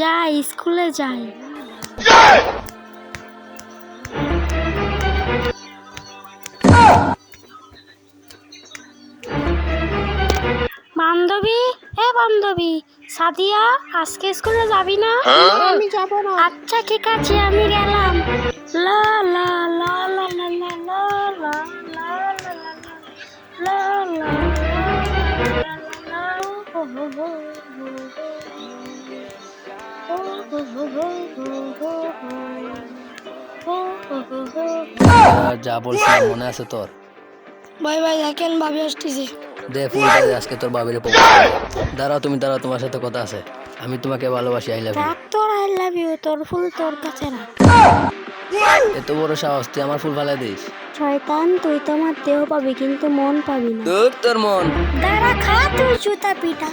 যাই স্কুলে যাই। বান্ধবী এ বান্ধবী সাদিয়া আজকে স্কুলে যাবি না? আমি যাব না। আচ্ছা ঠিক আছে আমি গেলাম। লা যা বলছিলাম মনে আছে তোর? ভাই ভাই দেখেন ভাবি আসতেছে। দে ফুলটা দে, আজকে তোর বাবির দাঁড়াও তুমি দাঁড়াও তোমার সাথে কথা আছে। আমি তোমাকে ভালোবাসি আই লাভ ইউ তোর আই লাভ ইউ তোর ফুল তোর কাছে না এত বড় সাহস তুই আমার ফুল ফালাই দিস। শয়তান তুই তো আমার দেহ পাবি কিন্তু মন পাবি না। তোর তোর মন। দাঁড়া খা তুই জুতা পিটা